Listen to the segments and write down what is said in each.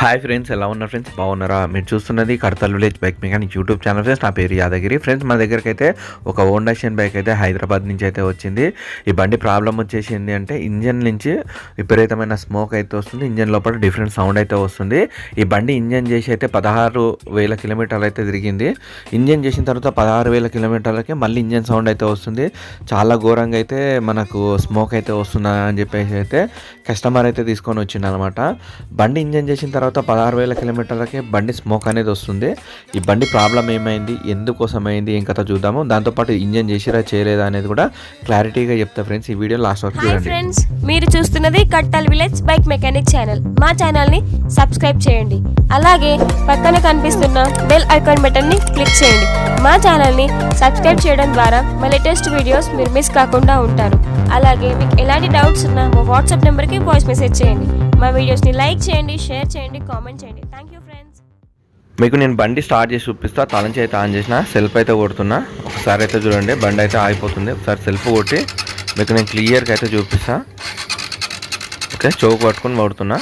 Hi friends ఎలా ఉన్నారు friends బాగున్నారా? మీరు చూస్తున్నది Kadathal village bike mechanic YouTube channel friends నా పేరు యాదగిరి. ఫ్రెండ్స్ మా దగ్గరికి అయితే ఒక ఓండాషన్ బైక్ అయితే హైదరాబాద్ నుంచి అయితే వచ్చింది. ఈ బండి ప్రాబ్లం వచ్చేసి ఏంటి అంటే ఇంజన్ నుంచి విపరీతమైన స్మోక్ అయితే వస్తుంది. ఇంజన్ లోపల డిఫరెంట్ సౌండ్ అయితే వస్తుంది. ఈ బండి ఇంజన్ చేసి అయితే పదహారు వేల కిలోమీటర్లు అయితే తిరిగింది. ఇంజన్ చేసిన తర్వాత పదహారు వేల కిలోమీటర్లకి మళ్ళీ ఇంజన్ సౌండ్ అయితే వస్తుంది. చాలా ఘోరంగా అయితే మనకు స్మోక్ అయితే వస్తుందా అని చెప్పేసి అయితే కస్టమర్ అయితే తీసుకొని వచ్చింది అనమాట బండి ఇంజన్ చేసిన తర్వాత పదహారు వేల కిలోమీటర్లకి బండి స్మోక్ అనేది వస్తుంది. ఈ బండి ప్రాబ్లం ఏమైంది? ఎందుకోసం అయింది ఏం కథ చూద్దాము. దాంతోపాటు ఇంజన్ చేసిరా చేయలేదా అనేది కూడా క్లారిటీగా చెప్తా ఫ్రెండ్స్. ఈ వీడియో లాస్ట్ వరకు చూడండి. ఫ్రెండ్స్ మీరు చూస్తున్నది Kattal village bike mechanic channel. మా ఛానల్ని సబ్స్క్రైబ్ చేయండి. అలాగే పక్కన కనిపిస్తున్న బెల్ ఐకాన్ బటన్ని క్లిక్ చేయండి. మా ఛానల్ని సబ్స్క్రైబ్ చేయడం ద్వారా మా లేటెస్ట్ వీడియోస్ మీరు మిస్ కాకుండా ఉంటారు. అలాగే మీకు ఎలాంటి డౌట్స్ ఉన్నా మా వాట్సాప్ నెంబర్కి వాయిస్ మెసేజ్ చేయండి. మా వీడియోస్ని లైక్ చేయండి షేర్ చేయండి కామెంట్ చేయండి. థ్యాంక్ యూ ఫ్రెండ్స్ మీకు నేను బండి స్టార్ట్ చేసి చూపిస్తా. తలంచి అయితే ఆన్ చేసిన సెల్ఫ్ అయితే కొడుతున్నా. ఒకసారి అయితే చూడండి బండి అయితే ఆగిపోతుంది. ఒకసారి సెల్ఫ్ కొట్టి మీకు నేను క్లియర్గా అయితే చూపిస్తా. ఓకే చౌక్ పట్టుకొని పడుతున్నా.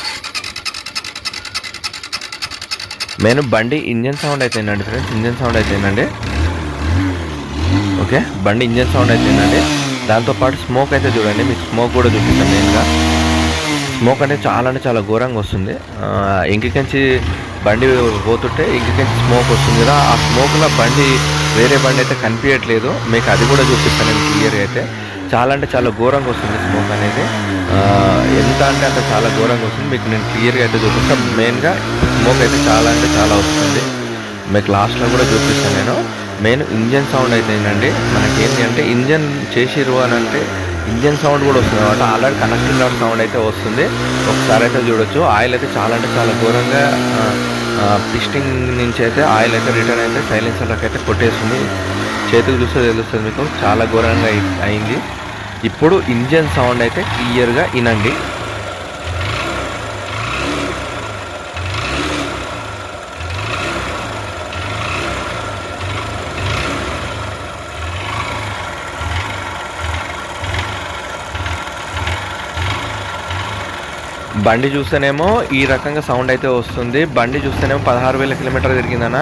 నేను బండి ఇంజన్ సౌండ్ అయితే ఫ్రెండ్స్ ఇంజన్ సౌండ్ అయితే ఓకే బండి ఇంజన్ సౌండ్ అయితే ఏంటండి దాంతోపాటు స్మోక్ అయితే చూడండి మీకు స్మోక్ కూడా చూపిస్తాను మెయిన్గా స్మోక్ అనేది చాలా అంటే చాలా ఘోరంగా వస్తుంది. ఇంకికంచి బండి పోతుంటే ఇంకికంచి స్మోక్ వస్తుంది కదా ఆ స్మోక్లో బండి వేరే బండి అయితే కనిపించట్లేదు. మీకు అది కూడా చూపిస్తాను నేను క్లియర్గా అయితే. చాలా అంటే చాలా ఘోరంగా వస్తుంది స్మోక్ అనేది. ఎంత అంటే అంత చాలా ఘోరంగా వస్తుంది. మీకు నేను క్లియర్గా అయితే చూపిస్తాను. మెయిన్గా స్మోక్ అయితే చాలా అంటే చాలా వస్తుంది. మీకు లాస్ట్లో కూడా చూపిస్తాను నేను. మెయిన్ ఇంజన్ సౌండ్ అయితే ఏంటంటే మనకి ఏంటి అంటే ఇంజన్ చేసిరు అని అంటే ఇంజన్ సౌండ్ కూడా వస్తుంది అనమాట ఆల్రెడీ కనెక్టింగ్ సౌండ్ అయితే వస్తుంది. ఒకసారి అయితే చూడొచ్చు. ఆయిల్ అయితే చాలా అంటే చాలా ఘోరంగా పిస్టింగ్ నుంచి అయితే ఆయిల్ అయితే రిటర్న్ అయితే సైలెన్సర్లకు అయితే కొట్టేస్తుంది. చేతికి చూస్తే తెలుస్తుంది మీకు. చాలా ఘోరంగా అయింది. ఇప్పుడు ఇంజన్ సౌండ్ అయితే క్లియర్గా వినండి. బండి చూస్తేనేమో ఈ రకంగా సౌండ్ అయితే వస్తుంది. బండి చూస్తేనేమో పదహారు వేల కిలోమీటర్ తిరిగిందన్న.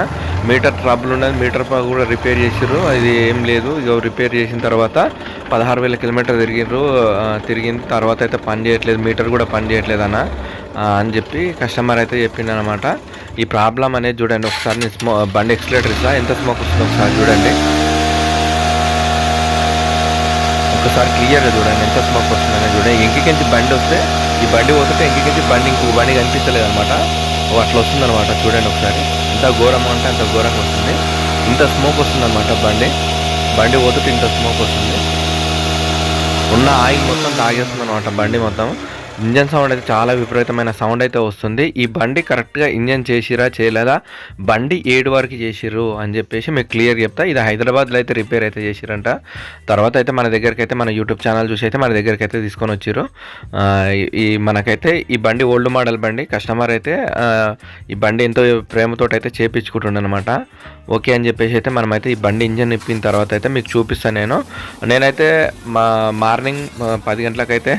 మీటర్ ట్రబుల్ ఉన్నది. మీటర్ కూడా రిపేర్ చేసిర్రు. అది ఏం లేదు. ఇక రిపేర్ చేసిన తర్వాత పదహారు వేల కిలోమీటర్ తిరిగిర్రు తిరిగిన తర్వాత అయితే పని చేయట్లేదు. మీటర్ కూడా పని చేయట్లేదు అన్న అని చెప్పి కస్టమర్ అయితే చెప్పిండనమాట ఈ ప్రాబ్లం అనేది చూడండి. ఒకసారి నేను స్మో బండి ఎక్స్లేటర్ ఇస్తా. ఎంత స్మోక్ వస్తుందో ఒకసారి చూడండి. ఒకసారి క్లియర్గా చూడండి. ఎంత స్మోక్ వస్తుందని చూడండి. ఇంకికించి బండి వస్తే ఈ బండి పోతుంటే ఇంకికించి బండి ఇంకో బండి కనిపించలేదు అనమాట అట్లా వస్తుందన్నమాట. చూడండి ఒకసారి. ఎంత ఘోరంగా అంటే అంత ఘోరంగా వస్తుంది. ఇంత స్మోక్ వస్తుందన్నమాట బండి. బండి పోతుంటే ఇంత స్మోక్ వస్తుంది. ఉన్న ఆయిల్ మొత్తం తాగేస్తుంది అనమాట బండి మొత్తం. ఇంజన్ సౌండ్ అయితే చాలా విపరీతమైన సౌండ్ అయితే వస్తుంది. ఈ బండి కరెక్ట్గా ఇంజన్ చేసిరా చేయలేదా? బండి ఏడు వరకు చేసిర్రు అని చెప్పేసి మీకు క్లియర్ చెప్తా. ఇది హైదరాబాద్లో అయితే రిపేర్ అయితే చేసిరంట. తర్వాత అయితే మన దగ్గరికి అయితే మన యూట్యూబ్ ఛానల్ చూసి అయితే మన దగ్గరికి అయితే తీసుకొని వచ్చిర్రు. ఈ- మనకైతే ఈ బండి ఓల్డ్ మోడల్ బండి. కస్టమర్ అయితే ఈ బండి ఎంతో ప్రేమతో అయితే చేపించుకుంటుండనమాట ఓకే అని చెప్పేసి అయితే మనమైతే ఈ బండి ఇంజన్ ఇప్పిన తర్వాత అయితే మీకు చూపిస్తాను నేను. నేనైతే మా మార్నింగ్ పది గంటలకైతే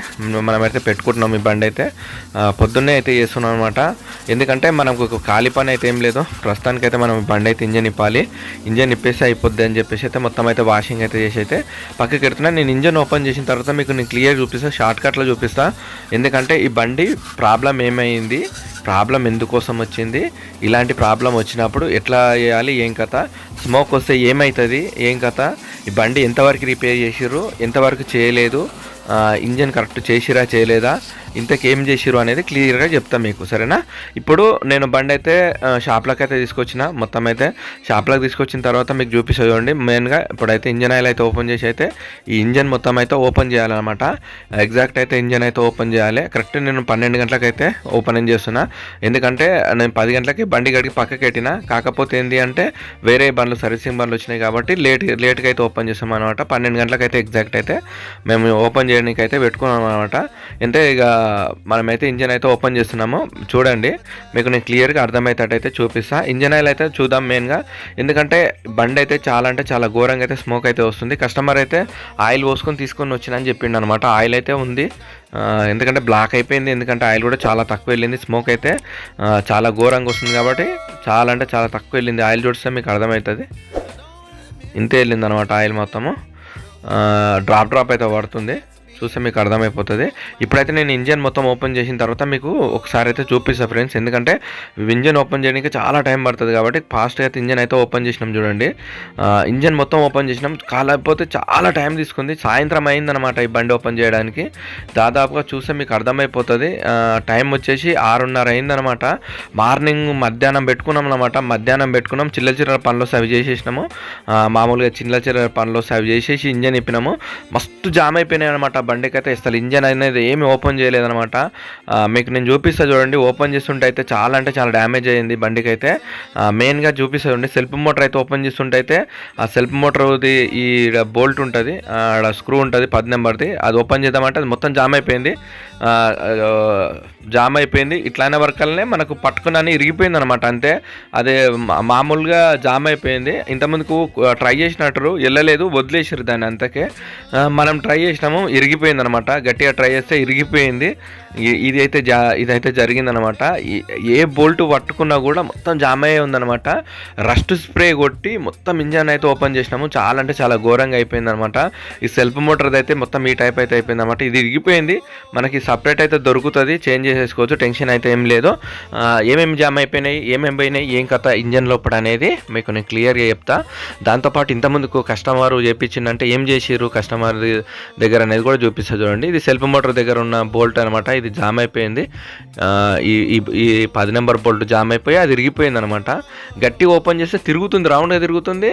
మనమైతే పెట్టుకుంటున్నాం ఈ బండి అయితే. పొద్దున్నే అయితే చేస్తున్నాం అనమాట ఎందుకంటే మనకు ఖాళీ పని అయితే ఏం లేదు. ప్రస్తుతానికైతే మనం బండి అయితే ఇంజన్ ఇప్పాలి ఇంజన్ ఇప్పేసి అయిపోద్ది అని చెప్పేసి అయితే మొత్తం అయితే వాషింగ్ అయితే చేసి అయితే పక్కకి పెడుతున్నా. నేను ఇంజన్ ఓపెన్ చేసిన తర్వాత మీకు నేను క్లియర్ చూపిస్తాను షార్ట్ కట్లో ఎందుకంటే ఈ బండి ప్రాబ్లం ఏమైంది? ప్రాబ్లం ఎందుకోసం వచ్చింది? ఇలాంటి ప్రాబ్లం వచ్చినప్పుడు ఎట్లా చేయాలి? ఏం కథ? స్మోక్ వస్తే ఏమవుతుంది ఏం కథ? ఈ బండి ఎంతవరకు రిపేర్ చేసిర్రు? ఎంతవరకు చేయలేదు? ఇంజన్ కరెక్ట్ చేసిరా? చేయలేదా? ఇంతకు ఏం చేసిరు అనేది క్లియర్గా చెప్తాను మీకు సరేనా? ఇప్పుడు నేను బండి అయితే షాప్లకు షాప్లోకి అయితే తీసుకొచ్చిన మొత్తం అయితే షాప్లోకి తీసుకొచ్చిన తర్వాత మీకు చూపిస్తా చూడండి మెయిన్గా ఇప్పుడైతే ఇంజన్ ఆయిల్ అయితే ఓపెన్ చేసి అయితే ఈ ఇంజన్ మొత్తం అయితే ఓపెన్ చేయాలన్నమాట. ఎగ్జాక్ట్ అయితే ఇంజన్ అయితే ఓపెన్ చేయాలి. కరెక్ట్ నేను పన్నెండు గంటలకు అయితే ఓపెన్ చేస్తున్నా. ఎందుకంటే నేను పది గంటలకి బండి గడికి పక్కకి పెట్టిన కాకపోతే ఏంటి అంటే వేరే బండ్లు సర్వీసింగ్ బండ్లు వచ్చినాయి కాబట్టి లేట్ లేట్గా అయితే ఓపెన్ చేస్తాం అనమాట పన్నెండు గంటలకు అయితే ఎగ్జాక్ట్ అయితే మేము ఓపెన్ చేయడానికి అయితే పెట్టుకున్నాం అనమాట అంటే ఇక మనమైతే ఇంజన్ అయితే ఓపెన్ చేస్తున్నాము. చూడండి మీకు నేను క్లియర్గా అర్థమయ్యేటట్టయితే చూపిస్తా. ఇంజన్ ఆయిల్ అయితే చూద్దాం మెయిన్గా. ఎందుకంటే బండి అయితే చాలా అంటే చాలా ఘోరంగా అయితే స్మోక్ అయితే వస్తుంది. కస్టమర్ అయితే ఆయిల్ పోసుకొని తీసుకొని వచ్చినని చెప్పిండు అనమాట ఆయిల్ అయితే ఉంది. ఎందుకంటే బ్లాక్ అయిపోయింది. ఎందుకంటే ఆయిల్ కూడా చాలా తక్కువ వెళ్ళింది. స్మోక్ అయితే చాలా ఘోరంగా వస్తుంది కాబట్టి చాలా అంటే చాలా తక్కువ వెళ్ళింది. ఆయిల్ చూస్తే మీకు అర్థమవుతుంది. ఇంతే వెళ్ళింది అనమాట ఆయిల్ మొత్తము. డ్రాప్ డ్రాప్ అయితే పడుతుంది. చూస్తే మీకు అర్థమైపోతుంది. ఇప్పుడైతే నేను ఇంజన్ మొత్తం ఓపెన్ చేసిన తర్వాత మీకు ఒకసారి అయితే చూపిస్తాను ఫ్రెండ్స్. ఎందుకంటే ఇంజన్ ఓపెన్ చేయడానికి చాలా టైం పడుతుంది కాబట్టి ఫాస్ట్గా అయితే ఇంజన్ అయితే ఓపెన్ చేసినాం చూడండి. ఇంజన్ మొత్తం ఓపెన్ చేసినాం. కాలేకపోతే చాలా టైం తీసుకుంది. సాయంత్రం అయిందనమాట ఈ బండి ఓపెన్ చేయడానికి. దాదాపుగా చూస్తే మీకు అర్థమైపోతుంది. టైం వచ్చేసి ఆరున్నర అయిందనమాట మార్నింగ్ మధ్యాహ్నం పెట్టుకున్నాం అనమాట మధ్యాహ్నం పెట్టుకున్నాం. చిల్ల చిల్లర పనులు సవి చేసేసినాము. మామూలుగా చిల్ల చిల్లర పనులు సవి చేసేసి ఇంజన్ ఇప్పినాము. మస్తు జామ్ అయిపోయినాయి అనమాట బండికి అయితే అసలు ఇంజన్ అనేది ఏమి ఓపెన్ చేయలేదనమాట మీకు నేను చూపిస్తా చూడండి. ఓపెన్ చేస్తుంటే అయితే చాలా అంటే చాలా డ్యామేజ్ అయ్యింది బండికి అయితే మెయిన్గా చూపిస్తా చూడండి. సెల్ఫ్ మోటార్ అయితే ఓపెన్ చేస్తుంటే అయితే ఆ సెల్ఫ్ మోటార్ది ఈ బోల్ట్ ఉంటుంది. ఆడ స్క్రూ ఉంటుంది పది నెంబర్ది. అది ఓపెన్ చేద్దామంటే అది మొత్తం జామ్ అయిపోయింది. జామ్ అయిపోయింది. ఇట్లానే వర్కల్నే మనకు పట్టుకుని ఇరిగిపోయింది అనమాట అంతే. అదే మామూలుగా జామ్ అయిపోయింది. ఇంతకుముందుకు ట్రై చేసినట్టు వెళ్ళలేదు. వదిలేసారు దాన్ని అంతకే. మనం ట్రై చేసినాము ఇరిగిపోయింది అనమాట గట్టిగా ట్రై చేస్తే ఇరిగిపోయింది. ఇది అయితే జా ఇదైతే జరిగిందనమాట ఏ బోల్ట్ పట్టుకున్నా కూడా మొత్తం జామ్ అయ్యే ఉందనమాట రస్ట్ స్ప్రే కొట్టి మొత్తం ఇంజన్ అయితే ఓపెన్ చేసినాము. చాలా అంటే చాలా ఘోరంగా అయిపోయింది అనమాట ఈ సెల్ఫ్ మోటార్ అయితే మొత్తం ఈ టైప్ అయితే అయిపోయింది అనమాట ఇది ఇరిగిపోయింది. మనకి సపరేట్ అయితే దొరుకుతుంది. చేంజ్ చేసేసుకోవచ్చు టెన్షన్ అయితే ఏం లేదు. ఏమేమి జామ్ అయిపోయినాయి ఏమేమి పోయినాయి ఏం కథ ఇంజన్ లోపల అనేది మీకు నేను క్లియర్గా చెప్తా. దాంతోపాటు ఇంతకుముందుకు కస్టమర్ చేయించిందంటే ఏం చేసిర్రు? కస్టమర్ దగ్గర అనేది కూడా చూపిస్తా చూడండి. ఇది సెల్ఫ్ మోటార్ దగ్గర ఉన్న బోల్ట్ అనమాట ఇది జామ్ అయిపోయింది. ఈ ఈ- పది నెంబర్ బోల్ట్ జామ్ అయిపోయి అది ఇరిగిపోయింది అనమాట గట్టి ఓపెన్ చేస్తే తిరుగుతుంది రౌండ్గా తిరుగుతుంది.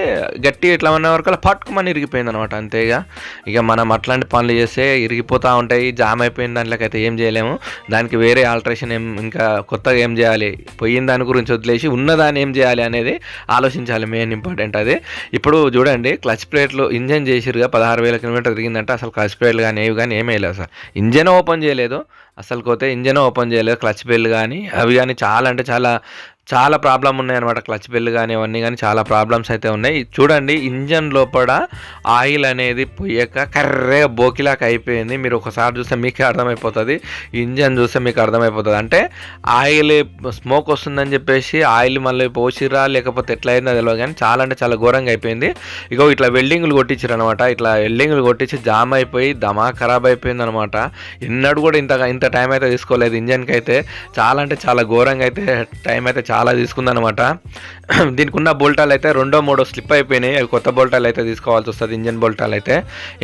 గట్టి ఎట్లా ఉన్న వరకు అలా పట్టుకుమని ఇరిగిపోయింది అనమాట అంతేగా. ఇక మనం అట్లాంటి పనులు చేస్తే ఇరిగిపోతూ ఉంటాయి జామ్ అయిపోయిన అయితే ఏం చేయలేము. దానికి వేరే ఆల్టరేషన్ ఏం ఇంకా కొత్తగా ఏం చేయాలి? పోయిన దాని గురించి వదిలేసి ఉన్నదాన్ని ఏం చేయాలి అనేది ఆలోచించాలి. మెయిన్ ఇంపార్టెంట్ అది. ఇప్పుడు చూడండి క్లచ్ ప్లేట్లు ఇంజన్ చేసిరుగా పదహారు వేల కిలోమీటర్ తిరిగిందంటే అసలు క్లచ్ ప్లేట్లు కానీ ఏవి కానీ ఏమీ లేదు అసలు ఇంజన్ ఓపెన్ చేయలేదు. అసలు పోతే ఇంజన్ ఓపెన్ చేయలేదు. క్లచ్ బెల్ కానీ అవి కానీ చాలా అంటే చాలా చాలా ప్రాబ్లం ఉన్నాయన్నమాట. క్లచ్ బెల్ కానీ అవన్నీ కానీ చాలా ప్రాబ్లమ్స్ అయితే ఉన్నాయి. చూడండి ఇంజన్ లోపల ఆయిల్ అనేది పోయాక కర్రేగా బోకిలాగా అయిపోయింది. మీరు ఒకసారి చూస్తే మీకే అర్థమైపోతుంది. ఇంజన్ చూస్తే మీకు అర్థమైపోతుంది. అంటే ఆయిల్ స్మోక్ వస్తుందని చెప్పేసి ఆయిల్ మళ్ళీ పోసిరా లేకపోతే ఎట్లా అయిందో తెలియదు కానీ చాలా అంటే చాలా ఘోరంగా అయిపోయింది. ఇగో ఇట్లా వెల్డింగ్లు కొట్టించారు అనమాట ఇట్లా వెల్డింగ్లు కొట్టించి జామ్ అయిపోయి దమా ఖరాబ్ అయిపోయింది అనమాట ఎన్నడూ కూడా ఇంత ఇంత టైం అయితే తీసుకోలేదు ఇంజన్కి అయితే చాలా అంటే చాలా ఘోరంగా అయితే టైం అయితే చాలా తీసుకుందనమాట దీనికి ఉన్న బోల్టాలు అయితే రెండో మూడో స్లిప్ అయిపోయినాయి. అవి కొత్త బోల్టాలు అయితే తీసుకోవాల్సి వస్తుంది ఇంజన్ బోల్టాలు అయితే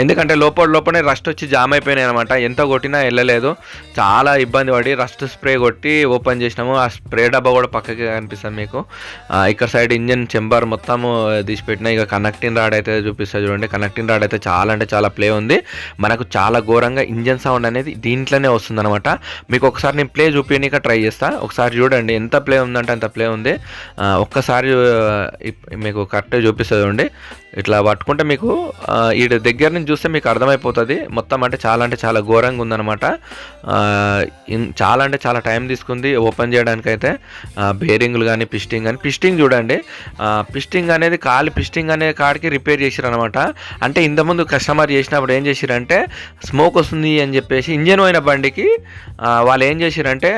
ఎందుకంటే లోపల లోపలనే రస్ట్ వచ్చి జామ్ అయిపోయినాయి అనమాట ఎంత కొట్టినా వెళ్ళలేదు చాలా ఇబ్బంది పడి రస్ట్ స్ప్రే కొట్టి ఓపెన్ చేసినాము. ఆ స్ప్రే డబ్బా కూడా పక్కకి కనిపిస్తుంది మీకు. ఇక్కడ సైడ్ ఇంజన్ చెంబర్ మొత్తము తీసిపెట్టిన ఇక కనెక్టింగ్ రాడ్ అయితే చూపిస్తా చూడండి. కనెక్టింగ్ రాడ్ అయితే చాలా అంటే చాలా ప్లే ఉంది. మనకు చాలా ఘోరంగా ఇంజన్ సౌండ్ అనేది దీంట్లోనే వస్తుంది అనమాట మీకు ఒకసారి నేను ప్లే చూపించక ట్రై చేస్తా. ఒకసారి చూడండి ఎంత ప్లే ఉందంటే అంత ప్లే ఉంది. ఒక్కసారి మీకు కరెక్ట్గా చూపిస్తుంది చూడండి. ఇట్లా పట్టుకుంటే మీకు ఈ దగ్గర నుంచి చూస్తే మీకు అర్థమైపోతుంది. మొత్తం అంటే చాలా అంటే చాలా ఘోరంగా ఉందన్నమాట. చాలా అంటే చాలా టైం తీసుకుంది ఓపెన్ చేయడానికైతే. బేరింగ్లు కానీ పిస్టింగ్ కానీ పిస్టింగ్ చూడండి. పిస్టింగ్ అనేది కాలి పిస్టింగ్ అనే కాడికి రిపేర్ చేసిరనమాట అంటే ఇంతకుముందు కస్టమర్ చేసినప్పుడు ఏం చేసిరంటే స్మోక్ వస్తుంది అని చెప్పేసి ఇంజన్ పోయిన బండికి వాళ్ళు ఏం చేసిరంటే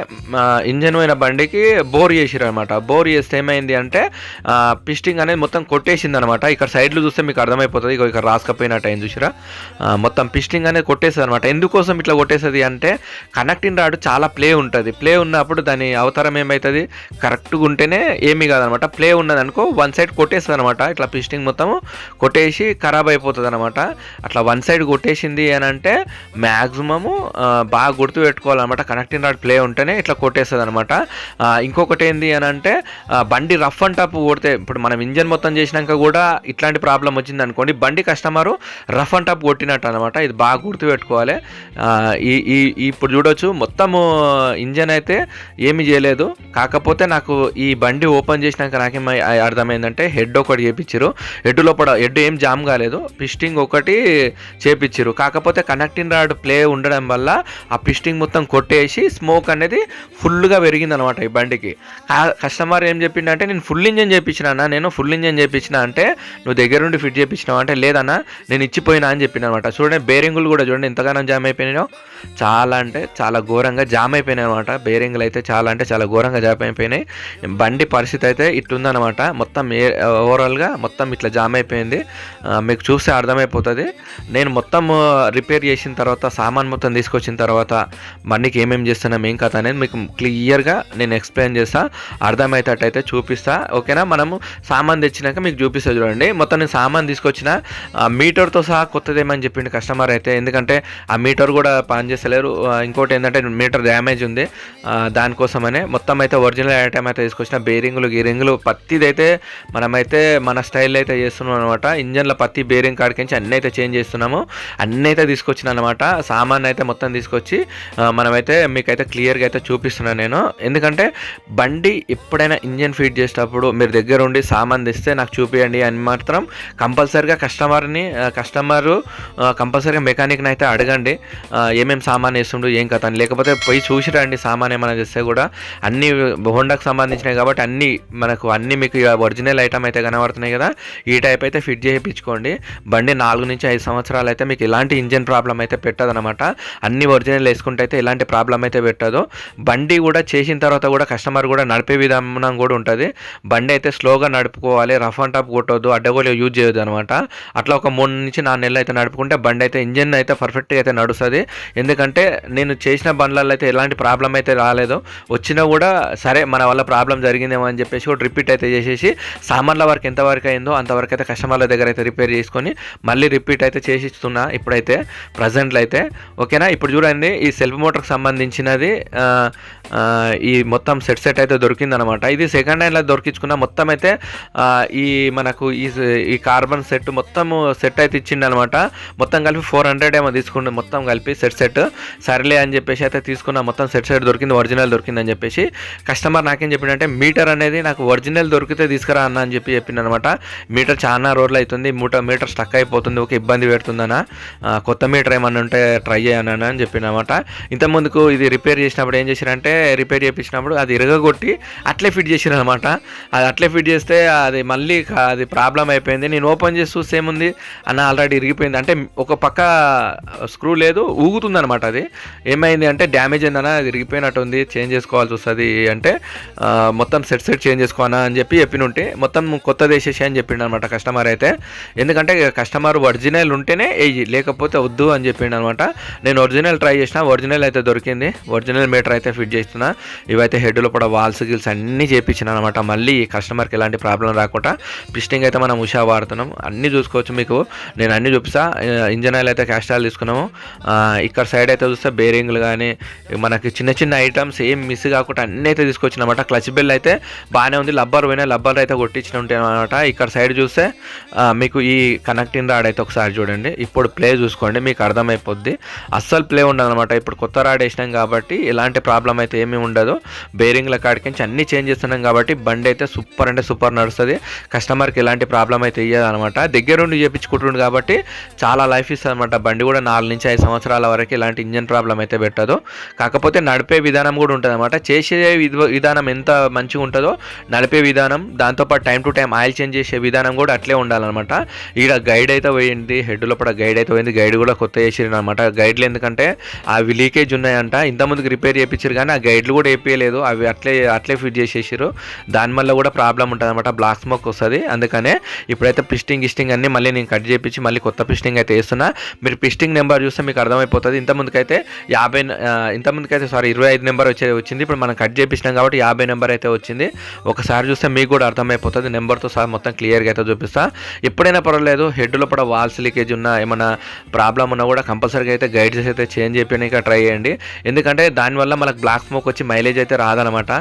ఇంజన్ పోయిన బండికి బోర్ చేసిరు అనమాట. బోర్ చేస్తే ఏమైంది అంటే పిస్టింగ్ అనేది మొత్తం కొట్టేసింది అనమాట. ఇక్కడ సైడ్లు చూస్తే మీకు అర్థమైపోతుంది. ఇక ఇక్కడ రాసుకపోయినట్టు అయింది చూసిరా మొత్తం పిస్టింగ్ అనేది కొట్టేస్తుంది అనమాట. ఎందుకోసం ఇట్లా కొట్టేస్తుంది అంటే కనెక్టింగ్ రాడ్ చాలా ప్లే ఉంటుంది. ప్లే ఉన్నప్పుడు దాని అవతారం ఏమవుతుంది కరెక్ట్గా ఉంటేనే ఏమీ కాదనమాట. ప్లే ఉన్నది అనుకో వన్ సైడ్ కొట్టేస్తుంది అనమాట. ఇట్లా పిస్టింగ్ మొత్తం కొట్టేసి ఖరాబ్ అయిపోతుంది అనమాట. అట్లా వన్ సైడ్ కొట్టేసింది అని అంటే మ్యాక్సిమము బాగా గుర్తు పెట్టుకోవాలన్నమాట. కనెక్టింగ్ రాడ్ ప్లే ఉంటేనే ఇట్లా కొట్టేస్తుంది అనమాట. ఇంకొకటి ఏంది అని అంటే బండి రఫ్ అండ్ టఫ్ కొడితే ఇప్పుడు మనం ఇంజన్ మొత్తం చేసినాక కూడా ఇట్లాంటి ప్రాబ్లం వచ్చింది అనుకోండి బండి కస్టమరు రఫ్ అండ్ టఫ్ కొట్టినట్టు అనమాట ఇది బాగా గుర్తుపెట్టుకోవాలి ఈ ఈ ఇప్పుడు చూడొచ్చు మొత్తము ఇంజన్ అయితే ఏమి చేయలేదు. కాకపోతే నాకు ఈ బండి ఓపెన్ చేసినాక నాకేం అర్థమైందంటే హెడ్ ఒకటి చేపించారు హెడ్ లోపల హెడ్ ఏం జామ్ కాలేదు. పిస్టింగ్ ఒకటి చేపించారు కాకపోతే కనెక్టింగ్ రాడ్ ప్లే ఉండడం వల్ల ఆ పిస్టింగ్ మొత్తం కొట్టేసి స్మోక్ అనేది ఫుల్గా పెరిగింది అనమాట ఈ బండికి. కస్టమర్ ఏం చెప్పిండంటే నేను ఫుల్ ఇంజన్ చేయించిన నేను ఫుల్ ఇంజన్ చేయించిన అంటే నువ్వు దగ్గర నుండి ఫిట్ చేయించినావు అంటే లేదన్నా నేను ఇచ్చిపోయినా అని చెప్పిన అనమాట చూడండి బేరింగులు కూడా చూడండి ఎంతగానో జామ్ అయిపోయినాయో చాలా అంటే చాలా ఘోరంగా జామ్ అయిపోయినాయి అనమాట బేరింగులు అయితే చాలా అంటే చాలా ఘోరంగా జామ్ అయిపోయినాయి బండి పరిస్థితి అయితే ఇట్లుందనమాట మొత్తం ఏ ఓవరాల్గా మొత్తం ఇట్లా జామ్ అయిపోయింది మీకు చూస్తే అర్థమైపోతుంది. నేను మొత్తం రిపేర్ చేసిన తర్వాత సామాన్ మొత్తం తీసుకొచ్చిన తర్వాత బండికి ఏమేమి చేస్తున్నాం ఏం కథ అనేది మీకు క్లియర్గా నేను ఎక్స్ప్లెయిన్ చేస్తాను అర్థమయ్యేటట్టయితే చూపిస్తా. ఓకేనా? మనము సామాన్ తెచ్చినాక మీకు చూపిస్తా చూడండి. మొత్తం నేను సామాన్ తీసుకొచ్చిన మీటర్తో సహా కొత్తదేమని చెప్పిండు కస్టమర్ అయితే. ఎందుకంటే ఆ మీటర్ కూడా పని చేస్తలేరు. ఇంకోటి ఏంటంటే మీటర్ డ్యామేజ్ ఉంది. దానికోసమనే మొత్తం అయితే ఒరిజినల్ ఐటమ్ అయితే తీసుకొచ్చిన. బేరింగ్లు గీరింగులు పత్తిదైతే మనమైతే మన స్టైల్ అయితే చేస్తున్నాం అనమాట ఇంజన్ల పత్తి బేరింగ్ కాడికించి అన్నీ అయితే చేంజ్ చేస్తున్నాము. అన్నీ అయితే తీసుకొచ్చిన అనమాట సామాన్ అయితే మొత్తం తీసుకొచ్చి మనమైతే మీకైతే క్లియర్గా అయితే చూపిస్తున్నాను నేను. ఎందుకంటే బండి ఎప్పుడైనా ఇంజన్ ఫీడ్ చేసేటప్పుడు మీరు దగ్గర ఉండి సామాన్ తెస్తే నాకు చూపియండి అని మాత్రం కంపల్సరీగా కస్టమర్ని కస్టమరు కంపల్సరీగా మెకానిక్ని అయితే అడగండి. ఏమేమి సామాన్ వేస్తుండు ఏం కథ అని. లేకపోతే పోయి చూసి రండి సామాన్ ఏమైనా తెస్తే కూడా. అన్ని హోండాకు సంబంధించినవి కాబట్టి అన్ని మనకు అన్ని మీకు ఒరిజినల్ ఐటమ్ అయితే కనబడుతున్నాయి కదా. ఈ టైప్ అయితే ఫిట్ చేయించుకోండి. బండి నాలుగు నుంచి ఐదు సంవత్సరాలు అయితే మీకు ఎలాంటి ఇంజన్ ప్రాబ్లం అయితే పెట్టదనమాట. అన్ని ఒరిజినల్ వేసుకుంటే అయితే ఎలాంటి ప్రాబ్లం అయితే పెట్టదు. బండి కూడా చేసిన తర్వాత కూడా కస్టమర్ కూడా నడిపి విధానం కూడా ఉంటుంది. బండి అయితే స్లోగా నడుపుకోవాలి రఫ్ అండ్ టఫ్ కొట్టొద్దు అడ్డగోలు యూజ్ చేయొద్దు అనమాట అట్లా ఒక మూడు నుంచి నాలుగు నెలలు అయితే నడుపుకుంటే బండి అయితే ఇంజన్ అయితే పర్ఫెక్ట్గా అయితే నడుస్తుంది. ఎందుకంటే నేను చేసిన బండ్లలో అయితే ఎలాంటి ప్రాబ్లం అయితే రాలేదు. వచ్చినా కూడా సరే మన వల్ల ప్రాబ్లం జరిగిందేమో అని చెప్పేసి కూడా రిపీట్ అయితే చేసేసి సామాన్ల వరకు ఎంతవరకు అయిందో అంతవరకు అయితే కస్టమర్ల దగ్గర అయితే రిపేర్ చేసుకొని మళ్ళీ రిపీట్ అయితే చేసి ఇస్తున్నా ఇప్పుడైతే ప్రజెంట్లో అయితే. ఓకేనా? ఇప్పుడు చూడండి ఈ సెల్ఫ్ మోటార్కి సంబంధించినది ఈ మొత్తం సెట్ సెట్ అయితే దొరికిందనమాట ఇది సెకండ్ హ్యాండ్లో దొరికించుకున్న మొత్తం అయితే ఈ మనకు ఈ ఈ కార్బన్ సెట్ మొత్తం సెట్ అయితే ఇచ్చిండనమాట మొత్తం కలిపి ఫోర్ హండ్రెడ్ ఏమో తీసుకుంటే మొత్తం కలిపి సెట్ సెట్ సరేలే అని చెప్పేసి అయితే తీసుకున్న మొత్తం సెట్ సెట్ దొరికింది ఒరిజినల్ దొరికిందని చెప్పేసి. కస్టమర్ నాకేం చెప్పిందంటే మీటర్ అనేది నాకు ఒరిజినల్ దొరికితే తీసుకురా అన్న అని చెప్పి చెప్పిండనమాట మీటర్ చాలా రోజులు అవుతుంది మూట మీటర్ స్టక్ అయిపోతుంది ఒక ఇబ్బంది పెడుతుందనా కొత్త మీటర్ ఏమన్నా ఉంటే ట్రై చేయనని అని చెప్పిందనమాట ఇంతకుముందుకు ఇది రిపేర్ చేసినప్పుడు ఏం చేశారంటే రిపేర్ చేయించినప్పుడు అది ఇరగగొట్టి అట్లే ఫిట్ చేసిరు అనమాట అది అట్లే ఫిట్ చేస్తే అది మళ్ళీ అది ప్రాబ్లం అయిపోయింది. నేను ఓపెన్ చేసి చూస్తే ఏముంది? అన్న ఆల్రెడీ ఇరిగిపోయింది. అంటే ఒక పక్క స్క్రూ లేదు ఊగుతుంది అనమాట అది. ఏమైంది అంటే డ్యామేజ్ అయిందన్న అది ఇరిగిపోయినట్టు ఉంది చేంజ్ చేసుకోవాల్సి వస్తుంది అంటే మొత్తం సెట్ సెట్ చేంజ్ చేసుకోనా అని చెప్పి చెప్పినుంటే మొత్తం కొత్తది వేసేసి అని చెప్పిండు అనమాట కస్టమర్ అయితే. ఎందుకంటే కస్టమర్ ఒరిజినల్ ఉంటేనే వేయి లేకపోతే వద్దు అని చెప్పిండు అనమాట నేను ఒరిజినల్ ట్రై చేసిన ఒరిజినల్ అయితే దొరికింది. ఒరిజినల్ మీటర్ అయితే ఫిట్ చేస్తున్నా. ఇవైతే హెడ్లో కూడా వాల్స్ గిల్స్ అన్నీ చేపించిన అనమాట మళ్ళీ కస్టమర్కి ఎలాంటి ప్రాబ్లం రాకుండా పిస్టింగ్ అయితే మనం ఉషా వాడుతున్నాం. అన్నీ చూసుకోవచ్చు మీకు. నేను అన్నీ చూపిస్తా. ఇంజన్ ఆయిల్ అయితే క్యాస్టాల్ తీసుకున్నాము. ఇక్కడ సైడ్ అయితే చూస్తే బేరింగ్లు కానీ మనకి చిన్న చిన్న ఐటమ్స్ ఏం మిస్ కాకుండా అన్నీ అయితే తీసుకొచ్చినమాట క్లచ్ బెల్ అయితే బాగానే ఉంది. లబ్బర్ పోయినా లబ్బర్ అయితే కొట్టించిన ఉంటాయి అనమాట ఇక్కడ సైడ్ చూస్తే మీకు ఈ కనెక్టింగ్ రాడ్ అయితే ఒకసారి చూడండి. ఇప్పుడు ప్లే చూసుకోండి. మీకు అర్థమైపోద్ది. అస్సలు ప్లే ఉండదు అనమాట ఇప్పుడు కొత్త రాడ్ వేసినాం కాబట్టి ఎలాంటి ప్రాబ్లం అయితే ఏమీ ఉండదు. బేరింగ్ల కాడికి అన్ని చేంజ్ చేస్తున్నాం కాబట్టి బండి అయితే సూపర్ అంటే సూపర్ నడుస్తుంది. కస్టమర్కి ఎలాంటి ప్రాబ్లం అయితే ఇయ్యదు అనమాట దగ్గరుండి చేపించుకుంటుండు కాబట్టి చాలా లైఫ్ ఇస్తుంది అనమాట బండి కూడా నాలుగు నుంచి ఐదు సంవత్సరాల వరకు ఎలాంటి ఇంజన్ ప్రాబ్లం అయితే పెట్టదు. కాకపోతే నడిపే విధానం కూడా ఉంటుంది అనమాట చేసే విధానం ఎంత మంచిగా ఉంటుందో నడిపే విధానం దాంతోపాటు time to time oil change చేసే విధానం కూడా అట్లే ఉండాలన్నమాట. ఈడ గైడ్ అయితే పోయింది హెడ్ లోపల గైడ్ అయితే పోయింది గైడ్ కూడా కొత్త చేసిరు అనమాట గైడ్లు ఎందుకంటే అవి లీకేజ్ ఉన్నాయంట. ఇంతకుముందుకు రిపేర్ చేయించారు కానీ ఆ గైడ్లు కూడా వేయలేదు అవి అట్లే అట్లే ఫిట్ చేసేసారు దానివల్ల కూడా ప్రాబ్లం ఉంటుంది అనమాట బ్లాక్ స్మోక్ వస్తుంది. అందుకనే ఇప్పుడైతే పిస్టింగ్ గిస్టింగ్ అన్ని మళ్ళీ నేను కట్ చేయించి మళ్ళీ కొత్త పిస్టింగ్ అయితే వేస్తున్నా. మీరు పిస్టింగ్ నెంబర్ చూస్తే మీకు అర్థమైపోతుంది. ఇంతకుముందుకైతే యాభై ఇంతకుముందుకైతే సారీ ఇరవై ఐదు నెంబర్ వచ్చే వచ్చింది. ఇప్పుడు మనం కట్ చేయించినాం కాబట్టి యాభై నెంబర్ అయితే వచ్చింది. ఒకసారి చూస్తే మీకు కూడా అర్థమైపోతుంది. నెంబర్తో సహా మొత్తం క్లియర్గా అయితే చూపిస్తా. ఎప్పుడైనా పర్వాలేదు హెడ్లో కూడా వాల్స్ లీకేజ్ ఉన్నా ఏమైనా ప్రాబ్లం ఉన్నా కూడా కంపల్సరీగా అయితే గైడ్స్ అయితే చేంజ్ చేయడానికి ట్రై చేయండి. ఎందుకంటే దానివల్ల మనకు బ్లాక్ స్మోక్ వచ్చి మైలేజ్ అయితే రాదనమాట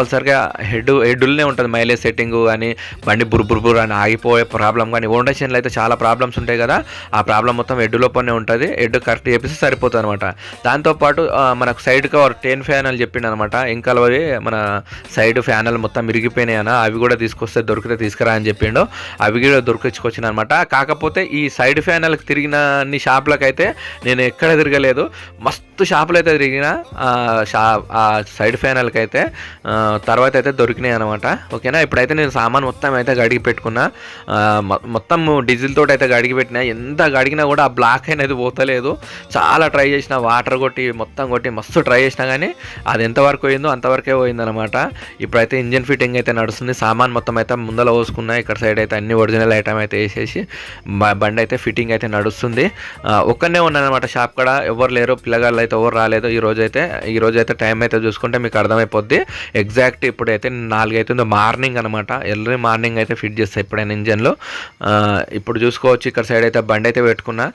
కంపల్సరిగా హెడ్ హెడ్లోనే ఉంటుంది మైలేజ్ సెట్టింగ్ కానీ బండి బుర్బుర్బుర్ అని ఆగిపోయే ప్రాబ్లం కానీ ఓండేషన్లో అయితే చాలా ప్రాబ్లమ్స్ ఉంటాయి కదా ఆ ప్రాబ్లం మొత్తం హెడ్ లోపలనే ఉంటుంది హెడ్ కరెక్ట్ చేపిస్తే సరిపోతుంది అనమాట దాంతోపాటు మనకు సైడ్ కవర్ టెన్ ఫ్యాన్ అని చెప్పిండు అనమాట ఇంకా అవి మన సైడ్ ఫ్యానల్ మొత్తం విరిగిపోయినాయి అన్న అవి కూడా తీసుకొస్తే దొరికితే తీసుకురా అని చెప్పిండు అవి కూడా దొరికించుకొచ్చిన అనమాట కాకపోతే ఈ సైడ్ ఫ్యానల్కి తిరిగిన అన్ని షాపులకు అయితే నేను ఎక్కడ తిరగలేదు మస్తు షాపులు అయితే తిరిగిన షా ఆ సైడ్ ఫ్యానల్కి అయితే తర్వాత అయితే దొరికినాయి అనమాట ఓకేనా? ఇప్పుడైతే నేను సామాన్ మొత్తం అయితే గడిగి పెట్టుకున్నా. మొత్తం డీజిల్ తోటి అయితే గడిగి పెట్టినా. ఎంత గడిగినా కూడా ఆ బ్లాక్ అనేది పోతలేదు. చాలా ట్రై చేసిన. వాటర్ కొట్టి మొత్తం కొట్టి మస్తు ట్రై చేసినా కానీ అది ఎంతవరకు పోయిందో అంతవరకే పోయిందనమాట ఇప్పుడైతే ఇంజన్ ఫిట్టింగ్ అయితే నడుస్తుంది. సామాన్ మొత్తం అయితే ముందర పోసుకున్నా. ఇక్కడ సైడ్ అయితే అన్ని ఒరిజినల్ ఐటమ్ అయితే వేసేసి బండి అయితే ఫిట్టింగ్ అయితే నడుస్తుంది. ఒక్కనే ఉన్నానమాట షాప్ కాడ. ఎవరు లేరు. పిల్లగాళ్ళు అయితే ఎవరు రాలేదు. ఈ రోజు అయితే ఈ రోజు అయితే టైం అయితే చూసుకుంటే మీకు అర్థమైపోద్ది. ఎగ్జాక్ట్ ఇప్పుడైతే నాలుగు మార్నింగ్ అనమాట ఎర్లీ మార్నింగ్ అయితే ఫిట్ చేస్తాయి ఎప్పుడైనా ఇంజన్లో. ఇప్పుడు చూసుకోవచ్చు ఇక్కడ సైడ్ అయితే బండి అయితే పెట్టుకున్నా.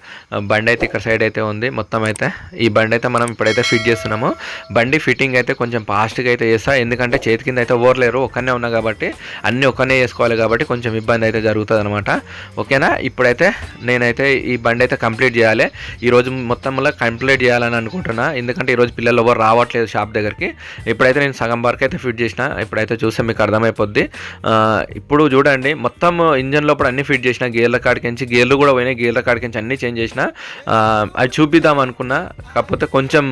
బండి అయితే ఇక్కడ సైడ్ అయితే ఉంది మొత్తం అయితే. ఈ బండి అయితే మనం ఇప్పుడైతే ఫిట్ చేస్తున్నాము. బండి ఫిట్టింగ్ అయితే కొంచెం ఫాస్ట్గా అయితే చేస్తా. ఎందుకంటే చేతి కింద అయితే ఓర్లేరు ఒక్కనే ఉన్నా కాబట్టి అన్నీ ఒక్కనే చేసుకోవాలి కాబట్టి కొంచెం ఇబ్బంది అయితే జరుగుతుంది అనమాట ఓకేనా? ఇప్పుడైతే నేనైతే ఈ బండి అయితే కంప్లీట్ చేయాలి. ఈరోజు మొత్తంలో కంప్లీట్ చేయాలని అనుకుంటున్నా. ఎందుకంటే ఈరోజు పిల్లలు ఎవరు రావట్లేదు షాప్ దగ్గరికి. ఇప్పుడైతే నేను సగం వరకు అయితే ఫిట్ చేసిన ఇప్పుడైతే చూస్తే మీకు అర్థమైపోద్ది. ఇప్పుడు చూడండి మొత్తం ఇంజన్ లోపల అన్ని ఫిట్ చేసిన గేర్ల కాడికి నుంచి గేర్లు కూడా పోయినాయి గేర్ల కాడికించి అన్ని చేంజ్ చేసిన అది చూపిద్దాం అనుకున్నా. కాకపోతే కొంచెం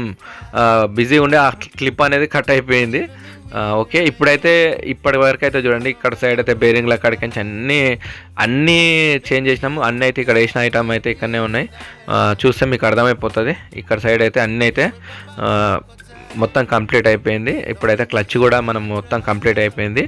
బిజీ ఉండే ఆ క్లిప్ అనేది కట్ అయిపోయింది. ఓకే ఇప్పుడైతే ఇప్పటి వరకు అయితే చూడండి ఇక్కడ సైడ్ అయితే బేరింగ్ల కాడికి నుంచి అన్నీ అన్నీ చేంజ్ చేసినాము. అన్నీ అయితే ఇక్కడ వేసిన ఐటమ్ అయితే ఇక్కడనే ఉన్నాయి. చూస్తే మీకు అర్థమైపోతుంది. ఇక్కడ సైడ్ అయితే అన్నీ అయితే మొత్తం కంప్లీట్ అయిపోయింది. ఇప్పుడైతే క్లచ్ కూడా మనం మొత్తం కంప్లీట్ అయిపోయింది.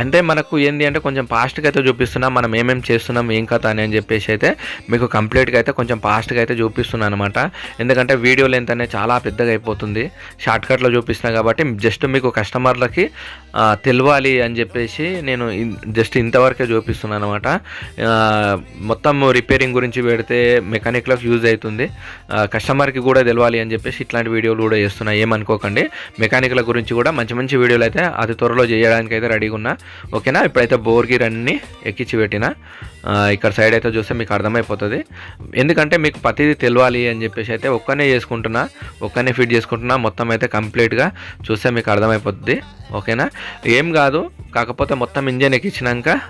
అంటే మనకు ఏంటి అంటే కొంచెం ఫాస్ట్గా అయితే చూపిస్తున్నాం మనం ఏమేమి చేస్తున్నాం ఏం కథ అని చెప్పేసి అయితే మీకు కంప్లీట్గా అయితే కొంచెం ఫాస్ట్గా అయితే చూపిస్తున్నాను అనమాట ఎందుకంటే వీడియో లెంత్ అనేది చాలా పెద్దగా అయిపోతుంది. షార్ట్కట్లో చూపిస్తున్నా కాబట్టి జస్ట్ మీకు కస్టమర్లకి ఆ, తెలవాలి అని చెప్పేసి నేను జస్ట్ ఇంతవరకే చూపిస్తున్నాను అనమాట మొత్తం రిపేరింగ్ గురించి పెడితే మెకానిక్లకు యూజ్ అవుతుంది. కస్టమర్కి కూడా తెలవాలి అని చెప్పేసి ఇట్లాంటి వీడియోలు కూడా చేస్తున్నాయి ఏమనుకో మర్చిపోకండి మెకానికల గురించి కూడా మంచి మంచి వీడియోలు అయితే అతి త్వరలో చేయడానికి అయితే రెడీగా ఉన్నా. ఓకేనా? ఇప్పుడైతే బోర్ గీర్ అన్నీ ఎక్కించి పెట్టిన. ఇక్కడ సైడ్ అయితే చూస్తే మీకు అర్థమైపోతుంది. ఎందుకంటే మీకు ప్రతిదీ తెలియాలి అని చెప్పేసి అయితే ఒక్కనే చేసుకుంటున్నా ఒక్కనే ఫిట్ చేసుకుంటున్నా మొత్తం అయితే కంప్లీట్గా చూస్తే మీకు అర్థమైపోతుంది ఓకేనా? ఏం కాదు కాకపోతే మొత్తం ఇంజన్ ఎక్కించినాక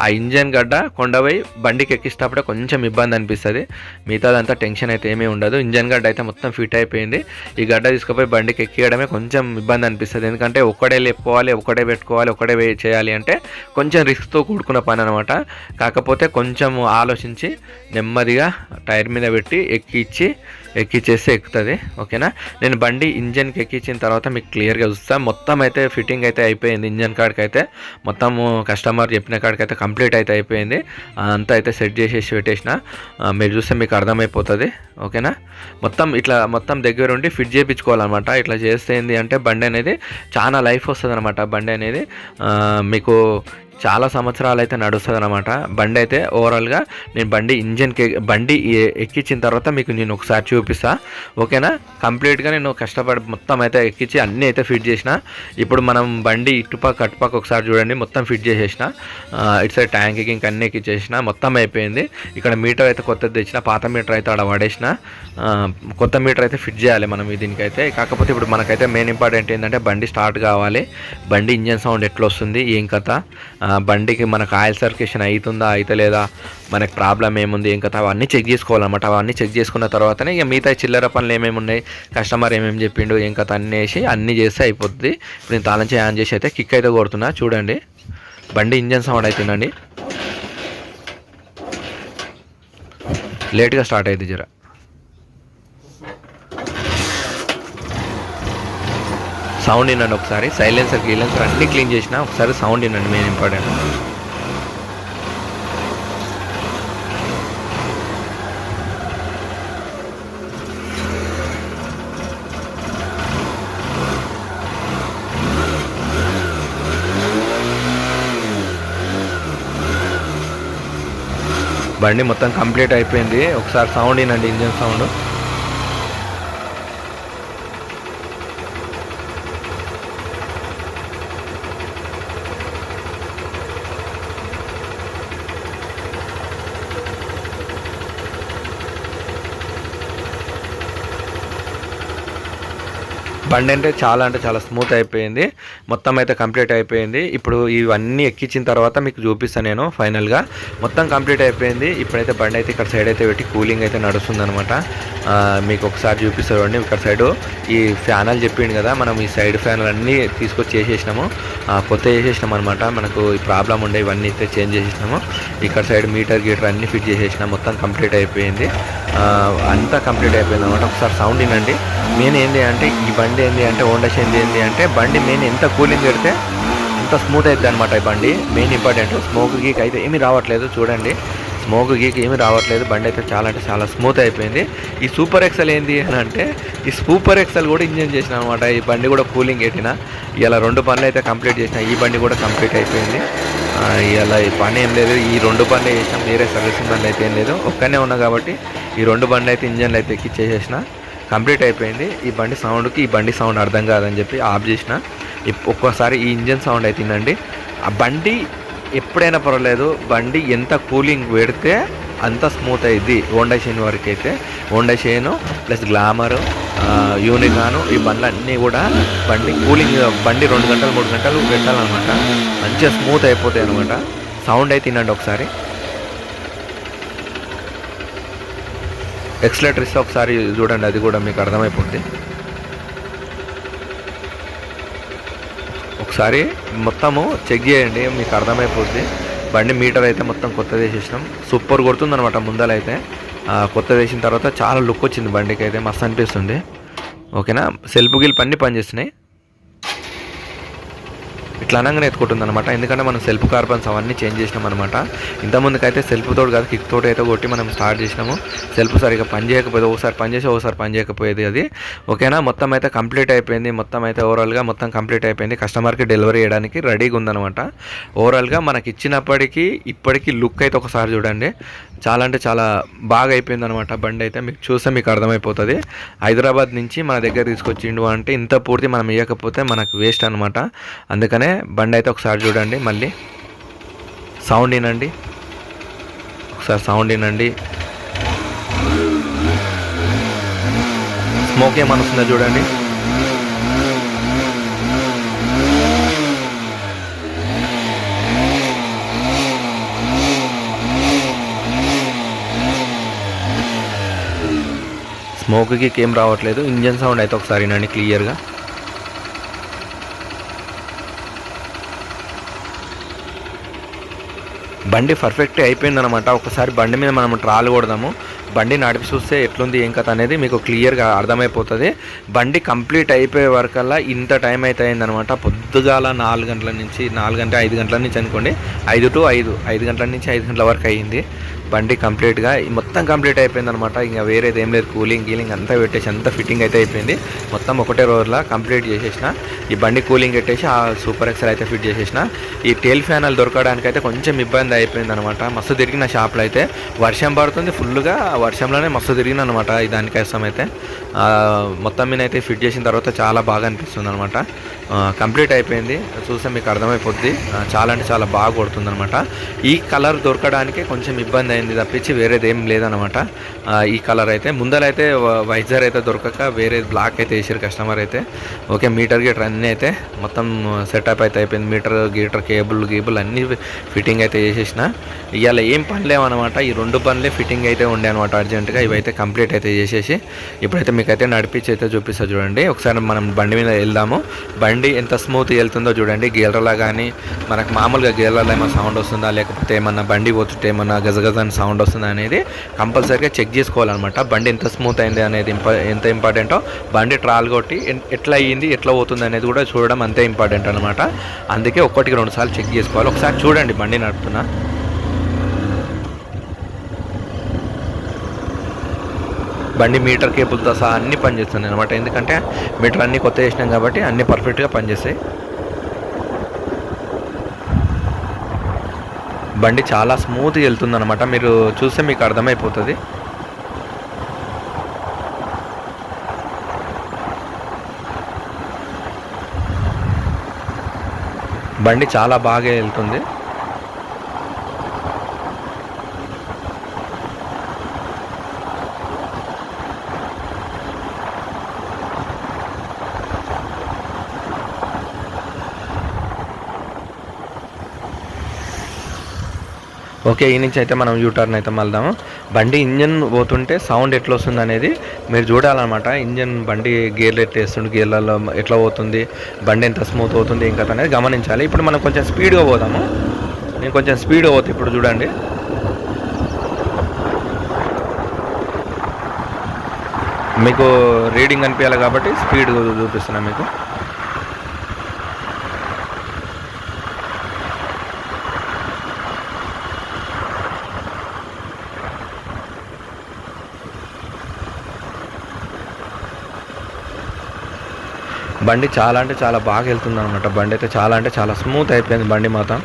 ఆ ఇంజన్ గడ్డ కొండపోయి బండికి ఎక్కిస్తేప్పుడే కొంచెం ఇబ్బంది అనిపిస్తుంది. మిగతాదంతా టెన్షన్ అయితే ఏమీ ఉండదు. ఇంజన్ గడ్డ అయితే మొత్తం ఫిట్ అయిపోయింది. ఈ గడ్డ తీసుకుపోయి బండికి ఎక్కియడమే కొంచెం ఇబ్బంది అనిపిస్తుంది. ఎందుకంటే ఒక్కడే లేపుకోవాలి ఒక్కడే పెట్టుకోవాలి ఒక్కడే వే- చేయాలి అంటే కొంచెం రిస్క్తో కూడుకున్న పని అనమాట కాకపోతే కొంచెం ఆలోచించి నెమ్మదిగా టైర్ మీద పెట్టి ఎక్కిచ్చి ఎక్కిచ్చేస్తే ఎక్కుతుంది ఓకేనా? నేను బండి ఇంజన్కి ఎక్కించిన తర్వాత మీకు క్లియర్గా చూస్తాను మొత్తం అయితే ఫిట్టింగ్ అయితే అయిపోయింది ఇంజన్ కాడికి అయితే మొత్తం కస్టమర్ చెప్పిన కాడికి అయితే కంప్లీట్ అయితే అయిపోయింది. అంతా అయితే సెట్ చేసేసి పెట్టేసిన. మీరు చూస్తే మీకు అర్థమైపోతుంది ఓకేనా? మొత్తం ఇట్లా మొత్తం దగ్గర ఉండి ఫిట్ చేయించుకోవాలన్నమాట ఇట్లా చేస్తే ఏంటి అంటే బండి అనేది చాలా లైఫ్ వస్తుంది అనమాట బండి అనేది. మీకు చాలా సంవత్సరాలు అయితే నడుస్తుంది అనమాట బండి అయితే ఓవరాల్గా నేను బండి ఇంజన్కి బండి ఎక్కించిన తర్వాత మీకు నేను ఒకసారి చూపిస్తా. ఓకేనా? కంప్లీట్గా నేను కష్టపడి మొత్తం అయితే ఎక్కించి అన్నీ అయితే ఫిట్ చేసిన. ఇప్పుడు మనం బండి ఇటుపక్క అటుపక్క ఒకసారి చూడండి. మొత్తం ఫిట్ చేసేసిన. ఆ, ఇటు సైడ్ ట్యాంక్కి ఇంక అన్నీ ఎక్కించేసిన. మొత్తం అయిపోయింది. ఇక్కడ మీటర్ అయితే కొత్తది తెచ్చిన. పాత మీటర్ అయితే ఆడ పడేసిన. కొత్త మీటర్ అయితే ఫిట్ చేయాలి మనం దీనికైతే. కాకపోతే ఇప్పుడు మనకైతే మెయిన్ ఇంపార్టెంట్ ఏంటంటే బండి స్టార్ట్ కావాలి. బండి ఇంజన్ సౌండ్ ఎట్లా వస్తుంది ఏం కథ? బండికి మనకు ఆయిల్ సర్క్యులేషన్ అవుతుందా అవుతలేదా మనకి ప్రాబ్లం ఏముంది ఇంకా అవన్నీ చెక్ చేసుకోవాలన్నమాట. అవన్నీ చెక్ చేసుకున్న తర్వాతనే ఇక మిగతా చిల్లర పనులు ఏమేమి ఉన్నాయి కస్టమర్ ఏమేమి చెప్పిండు ఇంకా తన్నేసి అన్నీ వేసి అన్నీ చేస్తే అయిపోద్ది. ఇప్పుడు నేను తాళం చేయి ఆన్ చేసి అయితే కిక్ అయితే కొడుతున్నా చూడండి. బండి ఇంజన్ సౌండ్ అవుతుందండి లేట్గా స్టార్ట్ అయింది జర. సౌండ్ వినండి ఒకసారి. సైలెన్సర్ గిలెన్సర్ అన్ని క్లీన్ చేసిన ఒకసారి సౌండ్ వినండి మెయిన్ ఇంపార్టెంట్. బండి మొత్తం కంప్లీట్ అయిపోయింది. ఒకసారి సౌండ్ వినండి ఇంజన్ సౌండ్. బండి అంటే చాలా అంటే చాలా స్మూత్ అయిపోయింది. మొత్తం అయితే కంప్లీట్ అయిపోయింది. ఇప్పుడు ఇవన్నీ ఎక్కించిన తర్వాత మీకు చూపిస్తాను నేను ఫైనల్గా మొత్తం కంప్లీట్ అయిపోయింది. ఇప్పుడైతే బండి అయితే ఇక్కడ సైడ్ అయితే పెట్టి కూలింగ్ అయితే నడుస్తుందనమాట మీకు ఒకసారి చూపిస్తాను ఇక్కడ సైడ్ ఈ ఫ్యానల్ చెప్పిండు కదా మనం ఈ సైడ్ ఫ్యానల్ అన్నీ తీసుకొచ్చి చేసేసినాము కొత్త చేసేసినాం అనమాట మనకు ఈ ప్రాబ్లం ఉండే ఇవన్నీ అయితే చేంజ్ చేసేసినాము. ఇక్కడ సైడ్ మీటర్ గీటర్ అన్నీ ఫిట్ చేసేసినాం. మొత్తం కంప్లీట్ అయిపోయింది. అంతా కంప్లీట్ అయిపోయింది అనమాట ఒకసారి సౌండ్ వినండి. మెయిన్ ఏంటి అంటే ఈ బండి ఏంటి అంటే హోండా షైన్ ఏంటి అంటే బండి మెయిన్ ఎంత కూలింగ్ పెడితే అంత స్మూత్ అవుతుంది అనమాట ఈ బండి. మెయిన్ ఇంపార్టెంట్ స్మోక్ గీక్ అయితే ఏమీ రావట్లేదు చూడండి. స్మోక్ గీక్ ఏమీ రావట్లేదు బండి అయితే చాలా అంటే చాలా స్మూత్ అయిపోయింది. ఈ సూపర్ ఎక్సెల్ ఏంది అని అంటే ఈ సూపర్ ఎక్సెల్ కూడా ఇంజన్ చేసిన అనమాట ఈ బండి కూడా కూలింగ్ పెట్టిన. ఇలా రెండు పనులు అయితే కంప్లీట్ చేసిన. ఈ బండి కూడా కంప్లీట్ అయిపోయింది. ఇలా ఈ పని ఏం లేదు. ఈ రెండు బండ్లు చేసినాం. వేరే సర్వీసింగ్ బండ్లు అయితే ఏం లేదు. ఒక్కనే ఉన్నా కాబట్టి ఈ రెండు బండ్లు అయితే ఇంజన్లు అయితే ఎక్కిచ్చేసేసిన. కంప్లీట్ అయిపోయింది. ఈ బండి సౌండ్కి ఈ బండి సౌండ్ అర్థం కాదని చెప్పి ఆఫ్ చేసిన. ఒక్కోసారి ఈ ఇంజన్ సౌండ్ అయితే తినండి ఆ బండి ఎప్పుడైనా పర్వాలేదు. బండి ఎంత కూలింగ్ పెడితే అంత స్మూత్ అయింది హోండా షైన్ వరకు అయితే హోండా షైన్ ప్లస్ గ్లామర్ యూనికాను ఈ బండ్లు అన్నీ కూడా బండి కూలింగ్ బండి రెండు గంటలు మూడు గంటలు పెట్టాలన్నమాట. మంచిగా స్మూత్ అయిపోతాయి అనమాట సౌండ్ అయితే తినండి ఒకసారి. ఎక్స్లేటర్ ఇస్తే ఒకసారి చూడండి అది కూడా మీకు అర్థమైపోతుంది ఒకసారి మొత్తము చెక్ చేయండి మీకు అర్థమైపోద్ది. బండి మీటర్ అయితే మొత్తం కొత్త వేసేసినాం. సూపర్ కొడుతుంది అనమాట ముందలైతే కొత్త వేసిన తర్వాత చాలా లుక్ వచ్చింది బండికి అయితే మస్తు అనిపిస్తుంది. ఓకేనా? సెల్ఫ్ గిల్ప్ అన్నీ పనిచేస్తున్నాయి. ఇట్లా అనగానే ఎత్తుకుంటుంది అనమాట ఎందుకంటే మనం సెల్ఫ్ కార్బన్స్ అవన్నీ చేంజ్ చేసినాం అనమాట ఇంతకుముందుకైతే సెల్ఫ్ తోడు కాదు కిక్ తోటి అయితే కొట్టి మనం స్టార్ట్ చేసినాము. సెల్ఫ్ సరిగా పని చేయకపోయేది ఒకసారి పని చేసి ఒకసారి పని చేయకపోయేది అది. ఓకేనా? మొత్తం అయితే కంప్లీట్ అయిపోయింది. మొత్తం అయితే ఓవరాల్గా మొత్తం కంప్లీట్ అయిపోయింది. కస్టమర్కి డెలివరీ చేయడానికి రెడీగా ఉందనమాట ఓవరాల్గా మనకి ఇచ్చినప్పటికీ ఇప్పటికీ లుక్ అయితే ఒకసారి చూడండి. చాలా అంటే చాలా బాగా అయిపోయింది అనమాట బండి అయితే. మీకు చూస్తే మీకు అర్థమైపోతుంది. హైదరాబాద్ నుంచి మన దగ్గర తీసుకొచ్చిండు అంటే ఇంత పూర్తి మనం ఇవ్వకపోతే మనకు వేస్ట్ అనమాట అందుకనే బండి అయితే ఒకసారి చూడండి మళ్ళీ. సౌండ్ వినండి. ఒకసారి సౌండ్ వినండి. స్మోక్ ఏమని చూడండి. స్మోక్కి ఏం రావట్లేదు. ఇంజన్ సౌండ్ అయితే ఒకసారి వినండి క్లియర్గా. బండి పర్ఫెక్ట్ అయిపోయిందనమాట ఒకసారి బండి మీద మనం ట్రాల్ కొడదాము. బండి నడిపి చూస్తే ఎట్లుంది ఏం కథ అనేది మీకు క్లియర్గా అర్థమైపోతుంది. బండి కంప్లీట్ అయిపోయే వరకల్లా ఇంత టైం అయితే అయిందనమాట పొద్దుగాల నాలుగు గంటల నుంచి నాలుగు గంటల ఐదు గంటల నుంచి అనుకోండి. ఐదు టు ఐదు ఐదు గంటల నుంచి ఐదు గంటల వరకు అయ్యింది బండి కంప్లీట్గా మొత్తం కంప్లీట్ అయిపోయింది అనమాట ఇంకా వేరేది ఏం లేదు. కూలింగ్ గీలింగ్ అంతా పెట్టేసి అంతా ఫిట్టింగ్ అయితే అయిపోయింది. మొత్తం ఒకటే రోజులో కంప్లీట్ చేసేసిన. ఈ బండి కూలింగ్ పెట్టేసి ఆ సూపర్ ఎక్సెల్ అయితే ఫిట్ చేసేసిన. ఈ టేల్ ఫ్యానల్ దొరకడానికి అయితే కొంచెం ఇబ్బంది అయిపోయింది అనమాట మస్తు తిరిగిన షాప్లో అయితే. వర్షం పడుతుంది ఫుల్గా. వర్షంలోనే మస్తు తిరిగిన అనమాట ఈ దానికోసం అయితే. మొత్తం మీద అయితే ఫిట్ చేసిన తర్వాత చాలా బాగా అనిపిస్తుంది అనమాట కంప్లీట్ అయిపోయింది. చూస్తే మీకు అర్థమైపోద్ది. చాలా అంటే చాలా బాగా కొడుతుంది అనమాట ఈ కలర్ దొరకడానికి కొంచెం ఇబ్బంది అయింది తప్పించి వేరేది ఏం లేదనమాట ఈ కలర్ అయితే ముందరైతే వైజర్ అయితే దొరకక వేరే బ్లాక్ అయితే వేసారు కస్టమర్ అయితే. ఓకే మీటర్ గీటర్ అన్నీ అయితే మొత్తం సెటప్ అయితే అయిపోయింది. మీటర్ గీటర్ కేబుల్ గీబుల్ అన్నీ ఫిట్టింగ్ అయితే చేసేసిన. ఇవాళ ఏం పని లేవన్నమాట. ఈ రెండు పనులే ఫిట్టింగ్ అయితే ఉండే అనమాట అర్జెంటుగా. ఇవైతే కంప్లీట్ అయితే చేసేసి ఇప్పుడైతే మీకైతే నడిపించి అయితే చూపిస్తా చూడండి. ఒకసారి మనం బండి మీద వెళ్దాము. బండి ఎంత స్మూత్ వెళ్తుందో చూడండి. గేర్లా కానీ మనకు మామూలుగా గేర్లలో ఏమైనా సౌండ్ వస్తుందా? లేకపోతే ఏమన్నా బండి పోతుంటే ఏమన్నా గజగజ ఏమైనా సౌండ్ వస్తుందా అనేది కంపల్సరీగా చెక్ చేసుకోవాలన్నమాట. బండి ఎంత స్మూత్ అయింది అనేది ఎంత ఇంపార్టెంటో బండి ట్రాల్ కొట్టి ఎట్లా అయ్యింది ఎట్లా పోతుంది అనేది కూడా చూడడం అంతే ఇంపార్టెంట్ అనమాట అందుకే ఒక్కటికి రెండు సార్లు చెక్ చేసుకోవాలి. ఒకసారి చూడండి బండి నడుపుతున్నా. బండి మీటర్ కేబుల్తో సహా అన్ని పనిచేస్తున్నాయి అనమాట ఎందుకంటే మీటర్ అన్ని కొత్త చేసినాం కాబట్టి అన్ని పర్ఫెక్ట్గా పనిచేస్తాయి. బండి చాలా స్మూత్గా వెళ్తుందనమాట మీరు చూస్తే మీకు అర్థమైపోతుంది. బండి చాలా బాగా వెళ్తుంది. ఓకే ఈ నుంచి అయితే మనం యూటర్న్ అయితే మళ్దాము. బండి ఇంజన్ పోతుంటే సౌండ్ ఎట్లా వస్తుంది అనేది మీరు చూడాలన్నమాట. ఇంజన్ బండి గేర్లు ఎట్లా వేస్తుంది గేర్లలో ఎట్లా పోతుంది బండి ఎంత స్మూత్ అవుతుంది ఇంకా అనేది గమనించాలి. ఇప్పుడు మనం కొంచెం స్పీడ్గా పోదాము. నేను కొంచెం స్పీడ్గా పోతాను ఇప్పుడు చూడండి. మీకు రీడింగ్ అనిపించాలి కాబట్టి స్పీడ్గా చూపిస్తున్నాను మీకు. బండి చాలా అంటే చాలా బాగా వెళ్తుంది అనమాట బండి అయితే చాలా అంటే చాలా స్మూత్ అయిపోయింది బండి మాత్రం.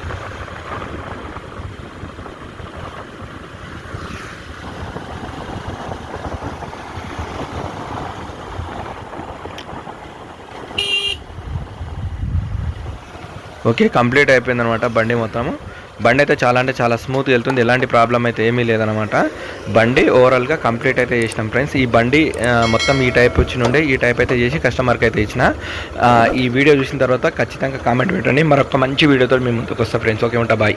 ఓకే కంప్లీట్ అయిపోయింది అనమాట బండి మొత్తము. బండి అయితే చాలా అంటే చాలా స్మూత్ వెళ్తుంది. ఎలాంటి ప్రాబ్లం అయితే ఏమీ లేదనమాట బండి ఓవరాల్గా కంప్లీట్ అయితే చేసినాం ఫ్రెండ్స్ ఈ బండి మొత్తం ఈ టైప్ వచ్చి నుండే ఈ టైప్ అయితే చేసి కస్టమర్కి అయితే ఇచ్చిన. ఈ వీడియో చూసిన తర్వాత ఖచ్చితంగా కామెంట్ పెట్టండి. మరొక మంచి వీడియోతో మేము ముందుకు వస్తాం ఫ్రెండ్స్ ఓకే ఉంటా బాయ్